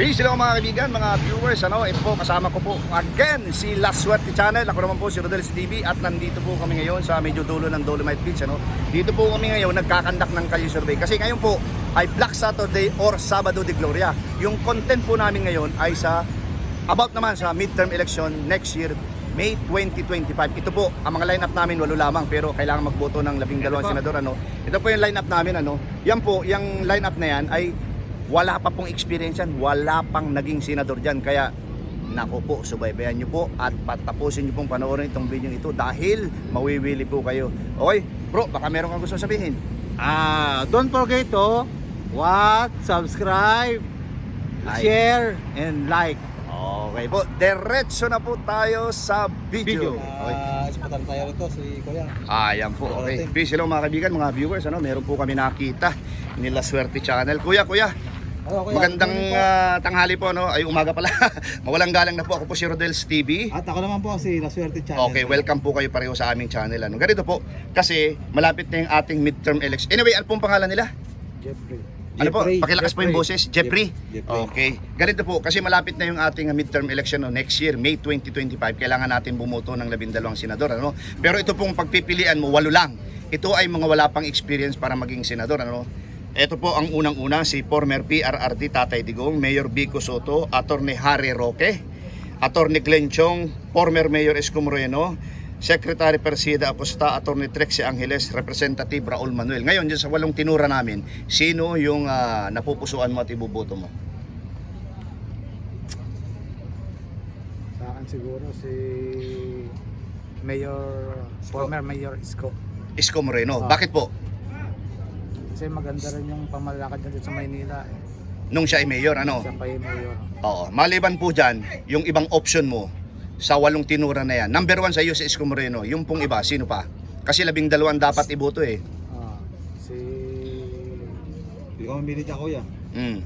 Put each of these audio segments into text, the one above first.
Peace hello mga kaibigan, mga viewers. Ano, ito po kasama ko po again si La Suerte Channel. Ako naman po si Rodels TV at nandito po kami ngayon sa medyo dulo ng Dolomite Beach. Ano. Dito po kami ngayon nagkakandak ng Kalye Survey kasi ngayon po ay Black Saturday or Sabado de Gloria. Yung content po namin ngayon ay sa about naman sa midterm election next year May 2025. Ito po, ang mga lineup namin walo lamang pero kailangan magboto ng labing dalawang senador ano. Ito po yung lineup namin ano. Yan po, yung lineup na yan ay wala pa pong experience yan, wala pang naging senador dyan. Kaya, nako po, subaybayan nyo po at patapusin nyo pong panoorin itong video ito dahil mawiwili po kayo. Okay, bro, baka meron kang gusto sabihin. Ah, don't forget to watch, subscribe, Like. share, and like. Okay po, diretso na po tayo sa video. Video. Okay. Ah, ispatan tayo rito si Kuya. Ah, yan po. Okay. Peace hello mga kaibigan, mga viewers. Ano, meron po kami nakita nila Swerte Channel. Kuya, Kuya? Magandang morning po. ah, tanghali po. No? Ay, umaga pala. Mawalang galang na po. Ako po si Rodels TV. At ako naman po si La Suerte Channel. Okay, welcome po kayo pareho sa aming channel. Ano? Ganito po, kasi malapit na yung ating midterm election. Anyway, ano pong pangalan nila? Jeffrey. Ano po? Jeffrey. Pakilakas po yung boses. Jeffrey. Jeffrey. Okay. Ganito po, kasi malapit na yung ating midterm election no, next year, May 2025. Kailangan natin bumoto ng labindalawang senador. Ano? Pero ito pong pagpipilian mo, walo lang. Ito ay mga wala pang experience para maging senador. Ano? Ito po ang unang-una, si former PRRD Tatay Digong, Mayor Vico Soto, Attorney Harry Roque, Attorney Glenn Chong, former Mayor Esco Moreno, Secretary Persida Acosta, Attorney Trexie Angeles, Representative Raul Manuel. Ngayon, dyan sa walong tinura namin, sino yung ah, napupusuan mo at ibuboto mo? Sa akin siguro si Mayor, former Mayor Isko. Isko Moreno. Ah. Bakit po? Kasi maganda rin yung pamalakad niya dito sa Maynila. Eh. Nung siya ay mayor, ano? Siya pa yung Mayor. Oo. Maliban po dyan, yung ibang option mo sa walong tinura na yan. Number one sa iyo si Isko Moreno. Yung pong iba, sino pa? Kasi labing dalawang dapat iboto eh. Ah, si Hindi ko mamili ka Kuya. Mm.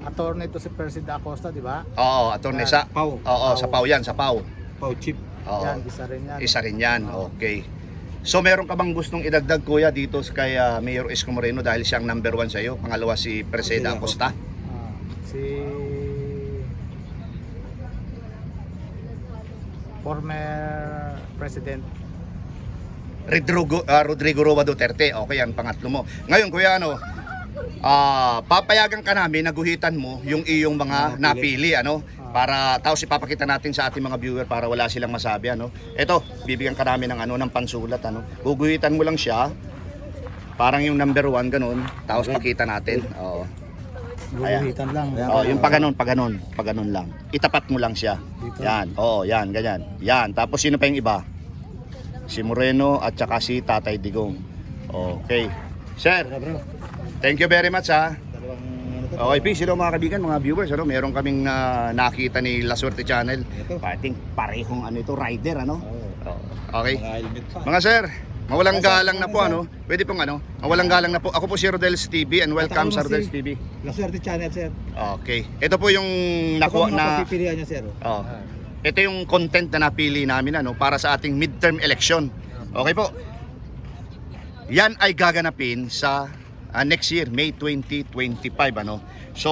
attorney to si Persida Acosta, di ba? Oo, attorney sa... Pau. Oo, sa Pau yan, sa Pau. Pau Chip. Oo. Yan, isa rin yan. Isa rin yan. Oo. Okay. So meron ka bang gustong idagdag kuya dito kay ah, Mayor Isko Moreno dahil siyang number one sa iyo? Pangalawa si Preseda Acosta. Ah, si former President Rodrigo, ah, Rodrigo Roa Duterte. Okay, yan pangatlo mo. Ngayon kuya ano, ah papayagan ka namin na guhitan mo yung iyong mga napili, ano para tapos ipapakita natin sa ating mga viewer para wala silang masabi ano. Ito, bibigyan ka namin ng ano ng pansulat ano. Guguhitan mo lang siya. Parang yung number one ganun, tapos pakita natin. Oo. Guguhitan lang. Oh, yung pag ganun, pag ganun, pag ganun lang. Itapat mo lang siya. Dito. Yan. Oo, yan, ganyan. Yan. Tapos sino pa yung iba? Si Moreno at saka si Tatay Digong. Okay. Sir, thank you very much ha. Okay, peace. Hello mga kaibigan, mga viewers. Ano, meron kaming ah, nakita ni La Suerte Channel. Ito. I think parehong ano ito, rider ano. Oo. Okay. Mga helmet pa. Mga sir, mawalang galang na po ano. Pwede pong ano, mawalang galang na po. Ako po si Rodels TV and welcome sa Rodels si- TV. La Suerte Channel sir. Okay. Ito po yung nakuha na mapipilian niya sir. Oh. Ito yung content na napili namin ano para sa ating midterm election. Okay po. Yan ay gaganapin sa ah, next year, May 2025 ano. So,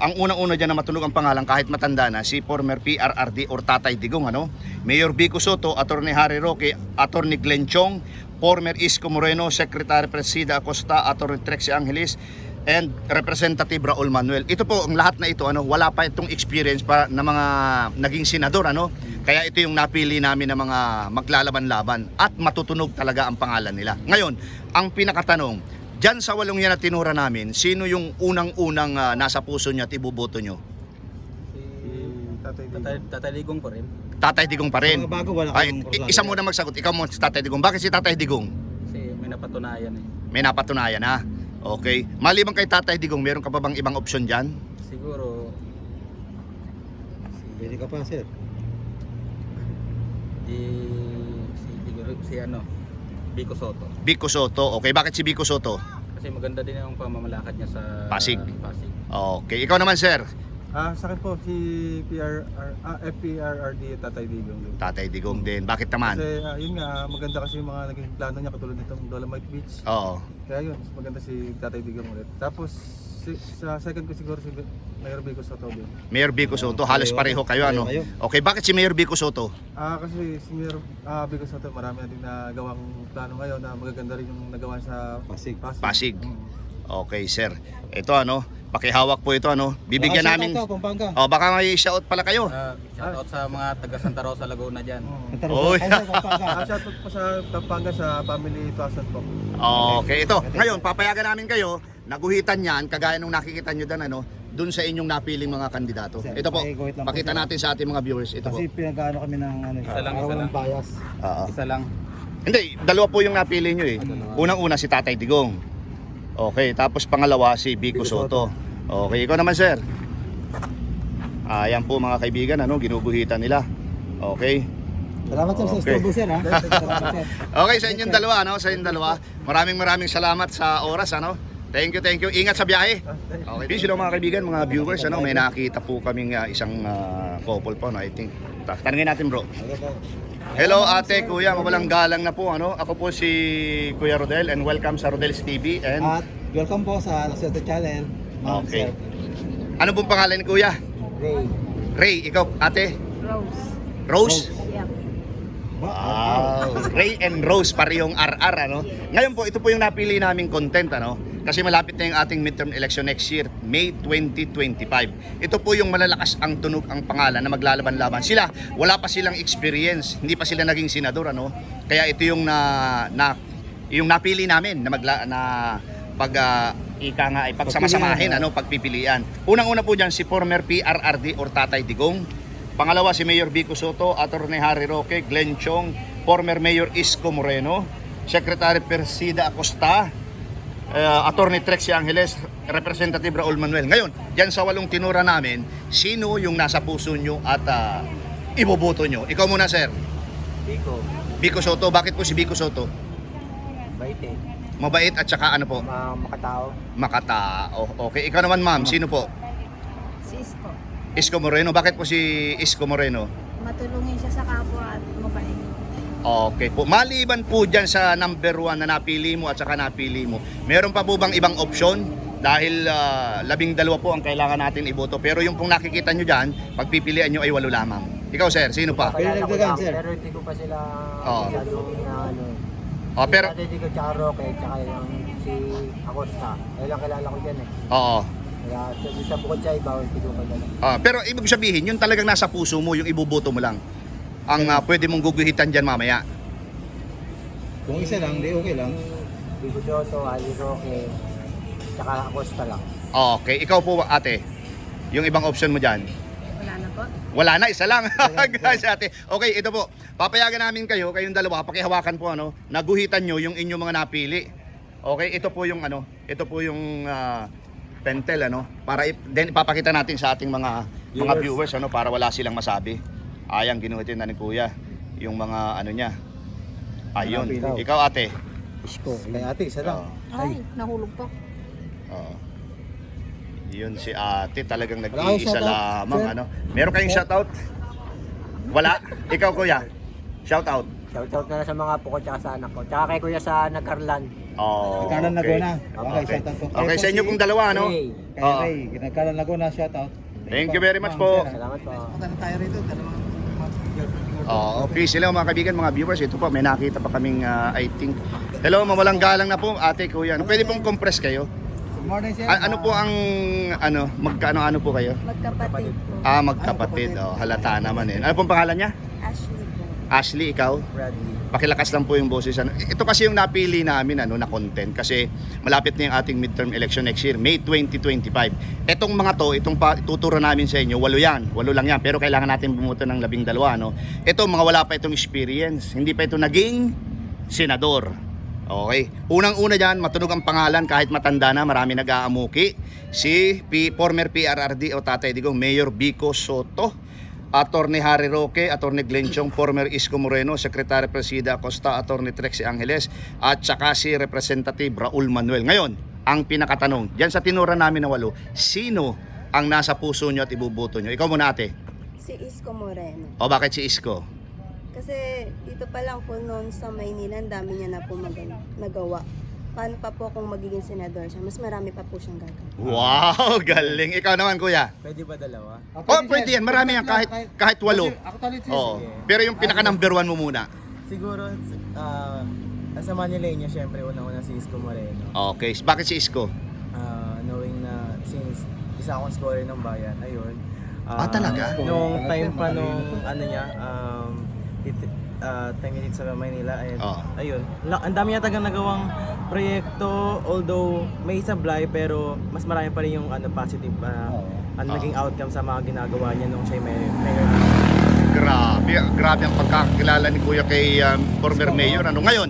ang unang-una diyan na matulog ang pangalan kahit matanda na si former PRRD or Tatay Digong ano. Mayor Vico Soto, Attorney Harry Roque, Attorney Glenn Chong, former Isko Moreno, Secretary Presida Acosta, Attorney Trexie Angeles, and Representative Raul Manuel. Ito po, ang lahat na ito, ano, wala pa itong experience para na mga naging senador, ano. Kaya ito yung napili namin na mga maglalaban-laban at matutunog talaga ang pangalan nila. Ngayon, ang pinakatanong, dyan sa walong yan na tinura namin, sino yung unang-unang ah, nasa puso nyo at ibuboto nyo? Si Tatay Digong. Tatay, pa rin. Tatay Digong pa rin. Mga bago, wala Ay, isa muna magsagot. Ikaw mo si Tatay Digong. Bakit si Tatay Digong? Kasi may napatunayan eh. May napatunayan na. Okay. Maliban kay Tatay Digong, meron ka pa bang ibang option dyan? Siguro, Pwede ka pa sir. si, si, siguro, si ano, Vico Soto. Vico Soto. Okay, bakit si Vico Soto? Kasi maganda din yung pamamalakad niya sa Pasig. Pasig. Okay, ikaw naman sir. Ah, sa akin po si PRR ah, FPRRD Tatay Digong. din. Tatay Digong din. Bakit naman? Kasi ah, yun nga maganda kasi yung mga naging plano niya katulad nitong Dolomite Beach. Oo. Kaya yun, mas maganda si Tatay Digong ulit. Tapos sa second ko siguro si Mayor Vico Soto. din. Mayor Vico Soto, halos pareho kayo ano. Pareho Okay, bakit si Mayor Vico Soto? Ah, kasi si Mayor ah, Vico Soto, marami na din nagawang plano ngayon na magaganda rin yung nagawa sa Pasig. Pasig. Pasig. Mm. Okay, sir. Ito ano, pakihawak po ito ano. Bibigyan Baka namin shoutout ka, Pampanga. Oh, baka may shout pala kayo. Ah, shoutout sa mga taga Santa Rosa, Laguna dyan. Mm. Taro- Oy. Ay, Pampanga. Ah, shoutout po sa Pampanga sa family Tuason po. Okay, ito. Ngayon, papayagan namin kayo, naguhitan yan, kagaya nung nakikita nyo dan ano, dun sa inyong napiling mga kandidato. Sir, Ito po, guhit lang po, pakita sir. natin sa ating mga viewers. Ito po. Kasi pinag-ano kami ng ano, Isa lang, araw isa ng lang. bias. Oo. Isa lang. Hindi, dalawa po yung napili nyo eh. Unang-una si Tatay Digong. Okay, tapos pangalawa si Vico Vico Soto. Okay, ikaw naman sir. Ayan po mga kaibigan, ano, ginuguhitan nila. Okay. Salamat sir sa Okay. Sir ha. Salamat sir. Okay, sa inyong dalawa, ano, sa inyong dalawa. Maraming maraming salamat sa oras, ano. Thank you, thank you. Ingat sa biyahe. Ah. Okay, peace hello mga kaibigan, mga viewers, ano, may nakita po kaming ah, isang ah, couple po, no, I think. Ta- Tanungin natin, bro. Hello ate, kuya, mawalang galang na po, ano. Ako po si Kuya Rodel and welcome sa Rodel's TV and At welcome po sa Laserte Channel. Ma'am, Okay. sir. ano pong pangalan ni kuya? Ray. Ray, ikaw, ate? Rose. Rose? Yep. Wow. Ray and Rose, parehong RR, ano? Ngayon po, ito po yung napili naming content, ano? Kasi malapit na yung ating midterm election next year, May 2025. Ito po yung malalakas ang tunog ang pangalan na maglalaban-laban. Sila, wala pa silang experience, hindi pa sila naging senador, ano? Kaya ito yung na, na yung napili namin na magla na pag ah, ika nga ay pagsamasamahin Pagpilian, ano pagpipilian. Unang-una po diyan si former PRRD or Tatay Digong. Pangalawa si Mayor Vico Soto, Attorney Harry Roque, Glenn Chong, former Mayor Isko Moreno, Secretary Persida Acosta, uh, Attorney Trexie Angeles, Representative Raul Manuel. Ngayon, diyan sa walong tinura namin, sino yung nasa puso nyo at ah, iboboto nyo? Ikaw muna, sir. Biko, Vico Soto, bakit po si Vico Soto? Baite, Mabait at saka ano po? mga makatao. Makatao. Okay, ikaw naman ma'am, sino po? Isko Moreno. Bakit po si Isko Moreno? Matulungin siya sa kapwa at mabait. Okay po. Maliban po dyan sa number one na napili mo at saka napili mo, meron pa po bang ibang option? Dahil ah, labing dalawa po ang kailangan natin iboto. Pero yung pong nakikita nyo dyan, pagpipilian nyo ay walo lamang. Ikaw sir, sino pa? Kaya nagdagan, sir. Pero hindi ko pa sila Oo. masyadong na ano. Oh, pero, Dati hindi ko tsaka Roque, tsaka yung si Acosta. Lang kilala ko dyan eh. oo. Kaya sa, sa bukod sa iba, hindi ko kilala. Ah, pero ibig sabihin, yung talagang nasa puso mo, yung iboboto mo lang. Ang ah, pwede mong guguhitan dyan mamaya. Kung isa lang, di okay lang. Bigo Soto, Ali Roque, tsaka Acosta lang. Okay, ikaw po ate. Yung ibang option mo dyan. Wala na po. Wala na, isa lang. Guys, ate. Okay, ito po. Papayagan namin kayo, kayong dalawa, pakihawakan po ano, naguhitan nyo yung inyong mga napili. Okay, ito po yung ano, ito po yung ah, pentel ano, para ip, then ipapakita natin sa ating mga mga viewers ano para wala silang masabi. Ayang ginuhitin na ni Kuya yung mga ano niya. Ayun. Napili. Ikaw ate. Isko. Kay ate, isa lang. Oo. Ay, nahulog po. Oo. Yun si ate talagang nag-iisa lamang ano. Meron kayong shoutout? Wala? Ikaw kuya. Shoutout. Shoutout na lang sa mga apo ko tsaka sa anak ko. Tsaka kay Kuya sa Nagkarlan. Oh, Nagkaroon Laguna. Okay, Okay. shoutout po. Okay, sa inyo pong dalawa ano? Hey, Kay Oo. Ray, Nagkaroon Laguna, shoutout. Thank you very much po. salamat po. Punta na tayo rito. Dalawang Oo, please hello mga kaibigan, mga viewers. Ito po, may nakita pa kaming ah, I think. Hello, mawalang galang na po, ate, kuya. Ano, pwede pong compress kayo? Good morning, sir. A- ano po ang ano, magkano ano po kayo? Magkapatid po. Ah, magkapatid. Oh, halata naman eh. Ano pong pangalan niya? Ashley ikaw? Bradley. pakilakas lang po yung boses. Ano. Ito kasi yung napili namin ano, na content kasi malapit na yung ating midterm election next year, May 2025. Etong mga to, itong pa, tuturo namin sa inyo, walo yan, walo lang yan, pero kailangan natin bumuto ng labing dalawa. No? Ito, mga wala pa itong experience, hindi pa ito naging senador. Okay. Unang-una dyan, matunog ang pangalan kahit matanda na, marami nag-aamuki. Si P, former PRRD o Tatay Digong, Mayor Vico Soto. Attorney Harry Roque, Attorney Glenn Chong, former Isko Moreno, Secretary Presida Acosta, Attorney Trexie Angeles, at saka si Representative Raul Manuel. Ngayon, ang pinakatanong, diyan sa tinura namin na walo, sino ang nasa puso nyo at ibubuto nyo? Ikaw muna ate. Si Isko Moreno. O bakit si Isko? Kasi dito pa lang po noon sa Maynila, ang dami niya na po nagawa paano pa po kung magiging senador siya, mas marami pa po siyang gagawin. Wow, galing. Ikaw naman, kuya. Pwede ba dalawa? Oh, pwede yan. Marami yan. Kahit, kahit walo. Ako talit sis. Oo. Pero yung pinaka number one mo muna. Siguro, ah, sa Manileña, syempre, unang-una si Isko Moreno. Okay. Bakit si Isko? Ah, knowing na since isa akong scorer ng bayan, ayun. Ah, talaga? Nung time pa nung ano niya, um, it, ah, time niya dito sa Manila, ayun. Oo. Ayun. La- ang dami niya tagang nagawang proyekto, although may sablay, pero mas marami pa rin yung ano, positive ah, Oo. ano, Oo. naging outcome sa mga ginagawa niya nung siya may mayor. Grabe. Grabe ang pagkakilala ni kuya kay um, former mayor. Ano? Ngayon,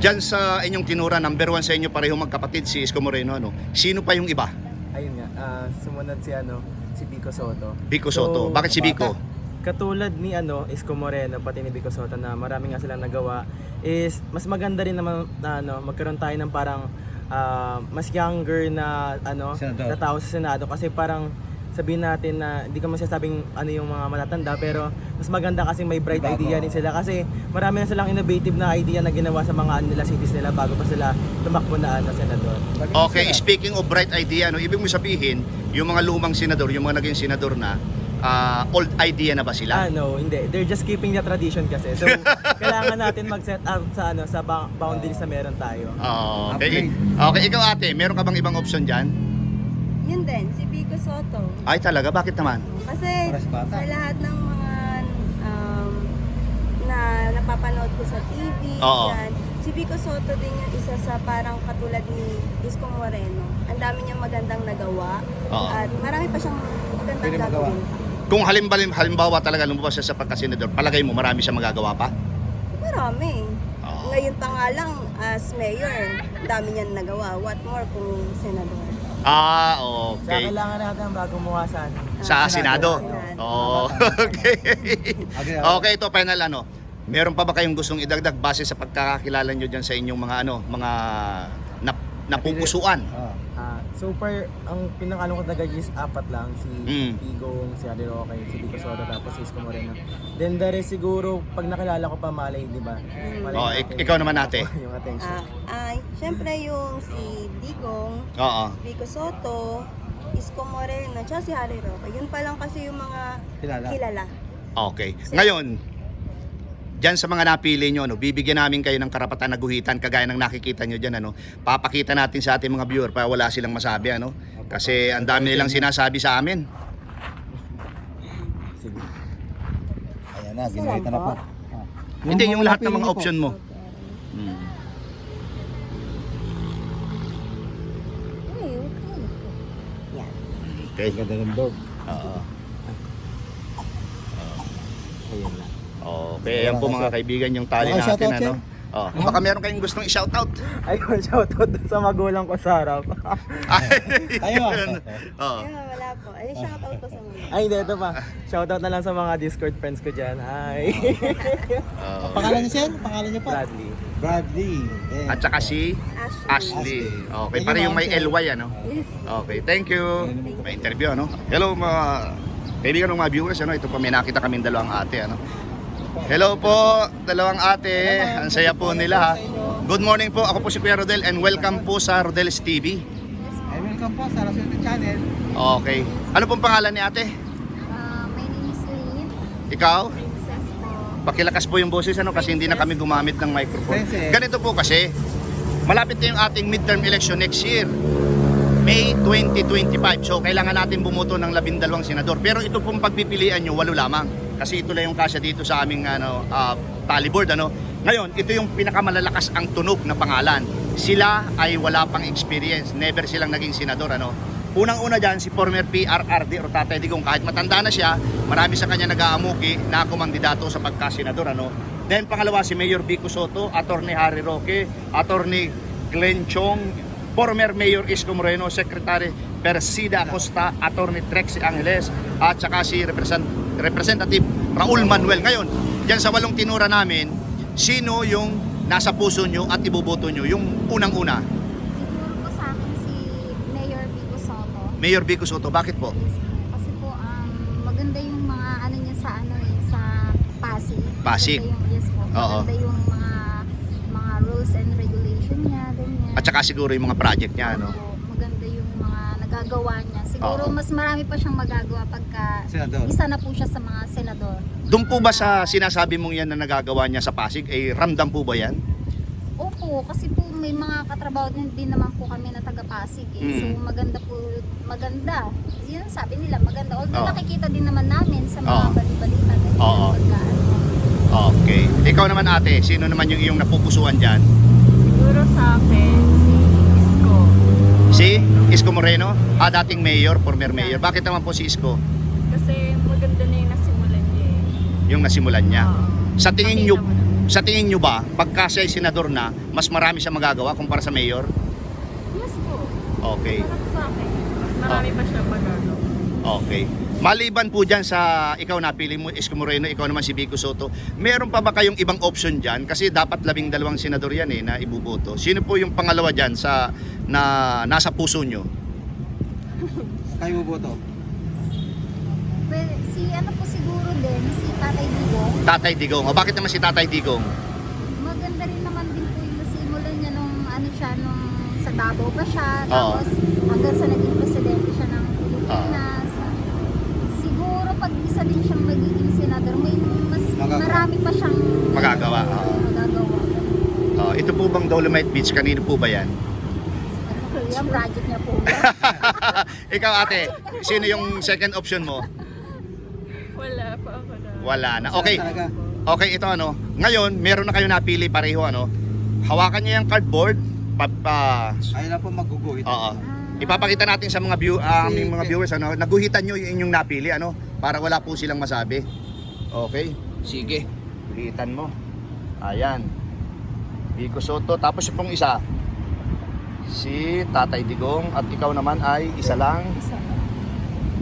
dyan sa inyong tinura, number one sa inyo pareho magkapatid si Isko Moreno. Ano? Sino pa yung iba? Ayun nga, ah, sumunod si ano, si Bico Soto. Bico Soto. So, Bakit si Bico? Katulad ni ano Isko Moreno pati ni Bico Soto na marami nga silang nagawa is mas maganda rin naman na ano magkaroon tayo ng parang ah, mas younger na ano Senador. na tao sa Senado kasi parang sabihin natin na hindi ko masasabing ano yung mga matatanda pero mas maganda kasi may bright Bago. idea din sila kasi marami na silang innovative na idea na ginawa sa mga ano nila cities nila bago pa sila tumakbo na ano senador. Okay, speaking of bright idea, ano, ibig mo sabihin, yung mga lumang senador, yung mga naging senador na, ah, old idea na ba Ah, sila? no, hindi. They're just keeping the tradition kasi. So, kailangan natin mag-set up sa ano sa boundaries na meron tayo. Okay. Okay, ikaw ate, meron ka bang ibang option dyan? Yun din, si Bico Soto. Ay talaga, bakit naman? Kasi bata. sa lahat ng mga um, na napapanood ko sa TV, Oo. yan, si Bico Soto din yung isa sa parang katulad ni Isko Moreno. Ang dami niyang magandang nagawa Oo. at marami pa siyang magandang Pwede magawa. gagawin. Kung halimbawa, halimbawa talaga lumabas siya sa pagkasenador, palagay mo marami siya magagawa pa? Marami. Oo. Ngayon pa nga lang, as mayor, ang dami niyang nagawa. What more kung senador? Ah, okay. kailangan natin ng bagong muwasan. Sa Senado. Senado. Oh, okay. Okay, Okay, ito final ano. Meron pa ba kayong gustong idagdag base sa pagkakakilala nyo dyan sa inyong mga ano, mga nap, napupusuan? Oo. Ah, super, ang pinakano ko talaga is apat lang. Si Mm. Pigong, si Adi Roque, si Bico Soto, tapos si Isko Moreno. Then the rest siguro, pag nakilala ko pa Malay, di ba? Malay Oh, natin. ik- ikaw naman ate. yung attention. Ah, ay, syempre yung si Digong, Oo. Vico Soto, Isko Moreno, tsaka si Harry Roque. Yun pa lang kasi yung mga Kilala. kilala. Okay. Ngayon, Diyan sa mga napili nyo, no, bibigyan namin kayo ng karapatan na guhitan kagaya ng nakikita nyo dyan. Ano, papakita natin sa ating mga viewer para wala silang masabi. Ano, kasi ang dami nilang sinasabi sa amin. Sige. Ayan na, ginahita na po. Ah. Hindi, yung lahat ng mga option mo. Hmm. Ay, okay. Ang ganda ng dog. Oo. Ayun lang. Okay, yan po mga kaibigan yung tali Okay, natin. shoutout, Ano? Oh, baka meron kayong gustong i-shoutout. Ayun, shoutout dun sa magulang ko sa harap. Tayo ah. Oo. Ayun, wala po. Ay, shout out ko sa mga. Ay, hindi, ito pa. Shoutout na lang sa mga Discord friends ko dyan. Hi! Oo. Pangalan niyo siya? Pangalan niyo pa? Bradley. Bradley. Eh. At saka si Ashley. Ashley. Okay, para yung may. LY ano. Yes. Okay, thank you. May interview ano. Hello mga kaibigan ng mga viewers ano. Ito pa may nakita kaming dalawang ate ano. Hello po, dalawang ate. Ang saya po nila ha. Good morning po. Ako po si Kuya Rodel and welcome po sa Rodel's TV. Ay, welcome po sa Rasul Channel. Okay. Ano pong pangalan ni ate? Uh, my name is Lynn. Ikaw? Princess po. Pakilakas po yung boses ano kasi hindi na kami gumamit ng microphone. Princess. Ganito po kasi, malapit na yung ating midterm election next year. May 2025. So kailangan natin bumuto ng labindalawang senador. Pero ito pong pagpipilian nyo, walo lamang. Kasi ito lang yung kasya dito sa aming ano, ah, tally board. Ano? Ngayon, ito yung pinakamalalakas ang tunog na pangalan. Sila ay wala pang experience. Never silang naging senador. Ano? Unang-una dyan, si former PRRD o Tatay Digong. Kahit matanda na siya, marami sa kanya nag-aamuki na kumandidato sa pagkasenador. Ano? Then pangalawa, si Mayor Vico Soto, Attorney Harry Roque, Attorney Glenn Chong, former Mayor Isko Moreno, Secretary Persida Acosta, Attorney Trexie Angeles, at saka si Represent- Representative Raul Manuel. Ngayon, dyan sa walong tinura namin, sino yung nasa puso nyo at iboboto nyo? Yung unang-una, Siguro po sa akin si Mayor Vico Soto. Mayor Vico Soto. Bakit po? Kasi po um, maganda yung mga ano niya sa ano eh, sa Pasig. Pasig. Maganda yung, yes po. Oo. Maganda yung mga mga rules and regulation niya, ganyan. At saka siguro yung mga project niya, ano? Opo, mga nagagawa niya. Siguro Oo. mas marami pa siyang magagawa pagka Senador. isa na po siya sa mga senador. Doon po ba sa sinasabi mong yan na nagagawa niya sa Pasig, eh ramdam po ba yan? Opo, kasi po may mga katrabaho din, din naman po kami na taga Pasig eh. Mm. So maganda po, maganda. Yun ang sabi nila, maganda. Although Oo. nakikita din naman namin sa mga Oo. bali-balita. ganyan, Oo. Okay. Ikaw naman ate, sino naman yung iyong napupusuan dyan? Siguro sa akin, si. Si Isko Moreno? Ah, dating mayor, former mayor. Bakit naman po si Isko? Kasi maganda na yung nasimulan niya eh. Yung nasimulan niya. Sa tingin nyo, Nakita mo naman. sa tingin nyo ba, pagka siya ay senador na, mas marami siya magagawa kumpara sa mayor? Yes po. Okay. Parang sa akin, mas marami pa siya magagawa. Okay. Maliban po dyan sa ikaw napili mo, Isko Moreno, ikaw naman si Vico Soto, meron pa ba kayong ibang option dyan? Kasi dapat labing dalawang senador yan eh, na ibuboto. Sino po yung pangalawa dyan sa, na nasa puso nyo? Kayo mo boto. Well, si ano po siguro din, si Tatay Digong. Tatay Digong. O bakit naman si Tatay Digong? Maganda rin naman din po yung nasimulan niya nung ano siya, nung sa Davao pa siya. Oo. Tapos hanggang sa naging presidente siya ng Pilipinas. Siguro pag isa din siyang magiging senador, may mas Magagawa. marami pa siyang Magagawa, oo. magagawa. Oh, ito po bang Dolomite Beach? Kanino po ba yan? Yung project niya po. ikaw ate, sino yung second option mo? Wala pa ako na. Wala na. Okay. Okay, ito ano. Ngayon, meron na kayo napili pareho ano. Hawakan niyo yung cardboard. Pa, pa- Ayun na po maguguhit. Oo. Ipapakita natin sa mga view ah, aming mga viewers ano, naguhitan niyo yung inyong napili ano para wala po silang masabi. Okay? Sige. Guhitan mo. Ayan. Vico Soto tapos yung pong isa si Tatay Digong at ikaw naman ay isa lang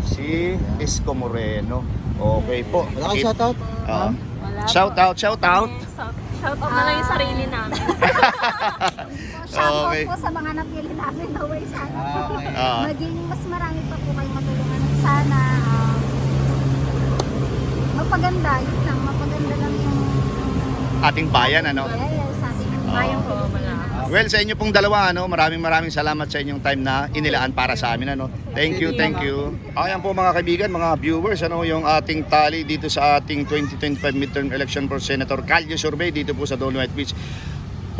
si Isko Moreno. Okay po. Wala kang shoutout? Oo. Wala Shout out, shout out. Shout, shout out na lang yung sarili namin. Shoutout Okay. po sa mga napili namin na way sana. Ah. Ah. Maging mas marami pa po kayong matulungan at sana um, magpaganda, yun lang, mapaganda lang yung Ating bayan ano. yes, sa ating Oo. bayang Oo, wala. Well, sa inyo pong dalawa, ano, maraming maraming salamat sa inyong time na inilaan para sa amin. Ano. Thank you, thank you. Ayan po mga kaibigan, mga viewers, ano, yung ating tally dito sa ating 2025 midterm election for Senator Calio Survey dito po sa Dolomite Beach.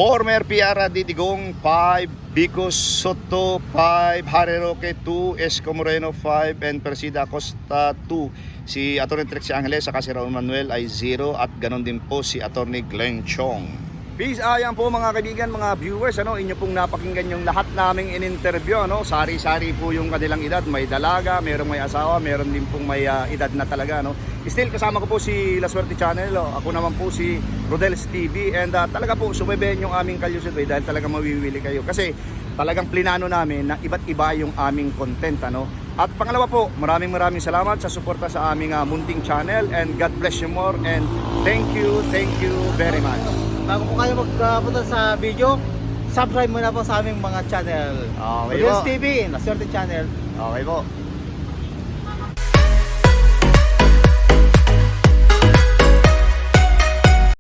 Former Piara Didigong 5, Bicos Soto 5, Harry Roque 2, Esco Moreno 5, and Persida Costa 2. Si Atty. Trixie Angeles at si Raul Manuel ay 0 at ganon din po si Atty. Glenn Chong. Peace, ayan po mga kaibigan, mga viewers, ano, inyo pong napakinggan yung lahat naming in-interview, ano, sari-sari po yung kanilang edad, may dalaga, merong may asawa, meron din pong may ah, edad na talaga, no. Still, kasama ko po si La Suerte Channel, oh. ako naman po si Rodels TV, and ah, talaga po, subaybayan yung aming Kalyusot Way dahil talaga mawiwili kayo, kasi talagang plinano namin na iba't iba yung aming content, ano. At pangalawa po, maraming maraming salamat sa suporta sa aming ah, munting channel, and God bless you more, and thank you, thank you very much. Bago po kayo magpunta sa video, subscribe muna po sa aming mga channel. Okay Audience po. TV, Naswerte Channel. Okay po.